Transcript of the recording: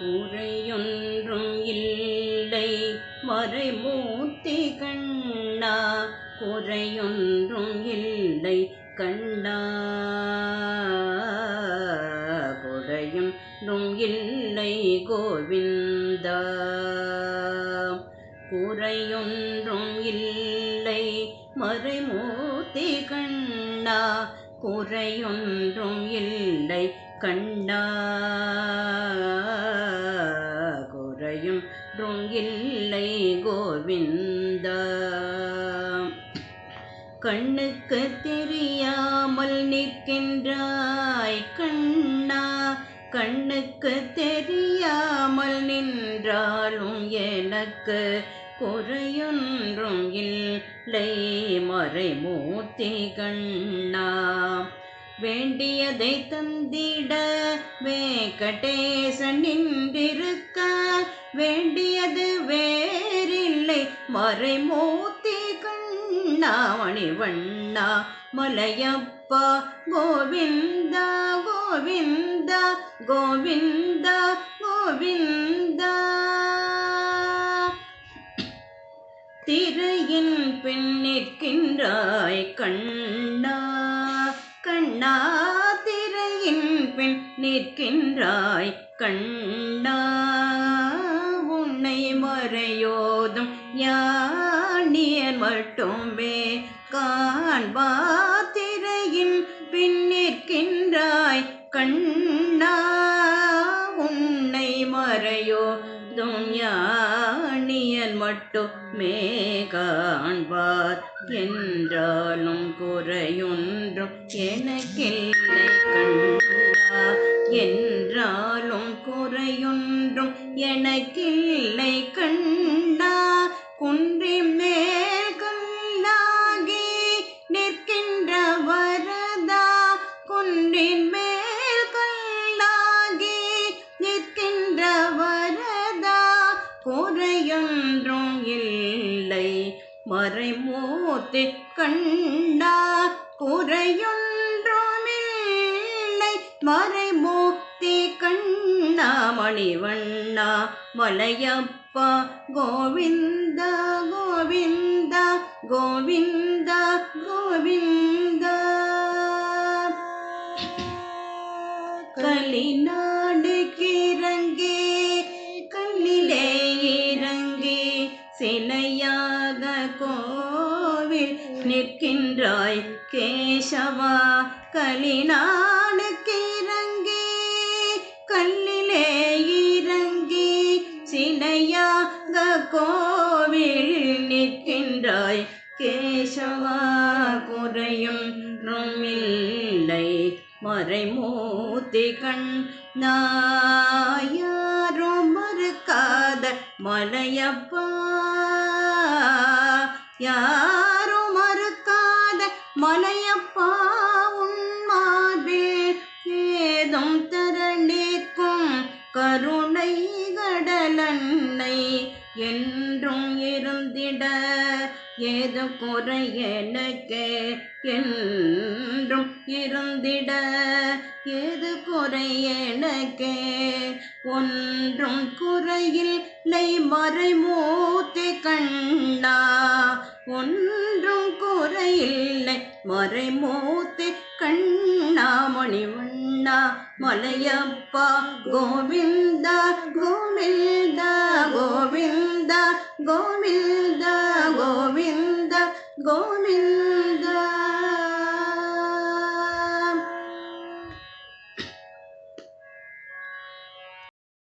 குறையொன்றும் இல்லை. மறைமூர்த்தி கண்ணா குறையொன்றும் இல்லை. கண்ணா குறையொன்றும் இல்லை. கோவிந்தா குறையொன்றும் இல்லை. மறைமூர்த்தி கண்ணா குறையொன்றும் இல்லை. கண்ணா குறையும் ரொங்கில்லை கோவிந்தா. கண்ணுக்கு தெரியாமல் நிற்கின்றாய் கண்ணா கண்ணுக்கு தெரியாமல் நின்றாலும் எனக்கு குறையொன்றும் இல்லை மறைமூர்த்தி கண்ணா. வேண்டியதை தந்திட வேங்கடேசன் நின்றிருக்க வேண்டியது வேறில்லை. மறைமூர்த்தி கண்ணா மணிவண்ணா மலையப்பா கோவிந்தா கோவிந்தா கோவிந்தா கோவிந்தா. திரையின் பெண்ணிற்கின்றாய் கண்ணா. கண்ணா திரையின் பின் நிற்கின்றாய். கண்ணா உன்னை மறையோதும் ஞானியன் மட்டுமே. காண்பா திரையின் பின் நிற்கின்றாய். கண்ணா மட்டுமே காண்பார். என்றாலும் குறையொன்றும் எனக்கில்லை கண்ணா என்றாலும் குறையொன்றும் எனக்கில்லை கண்ணா குன்றி மேல் கல்லாகி நிற்கின்ற வரதா. குன்றின் மேல் கல்லாகி நிற்கின்ற வரதா. குறையொன்றும் அவரை மூத்து கண்டா குறையொன்றோமில்லை. மறை மறைமூர்த்தி கண்ணா மணிவண்ணா மலையப்பா கோவிந்தா கோவிந்தா கோவிந்தா கோவிந்தா. நிற்கின்றாய் கேசவா கலினானுக்கு இறங்கி கல்லிலே இறங்கி சினையாக கோவில் நிற்கின்றாய் கேசவா குறையும் இல்லை மறைமூர்த்தி கண் நாயாரும் மறுக்காத மலையப்பா யாரும் மறுக்காத மலையப்பா உன் மார்பில் ஏதும் தரணிக்கும் கருணை கடலன்னை என்றும் இருந்திட ஏது குறை எனக்கு என்றும் இருந்திட ஏது குறை எனக்கு ஒன்றும் குறையில்லை. மறைமூர்த்தி கண்ணா ஒன்றும் குறையில்லை. மறைமூர்த்தி கண்ணா மணிவண்ணா மலையப்பா கோவிந்தா கோவிந்தா கோவிந்தா கோவிந்தா கோவிந்தா கோ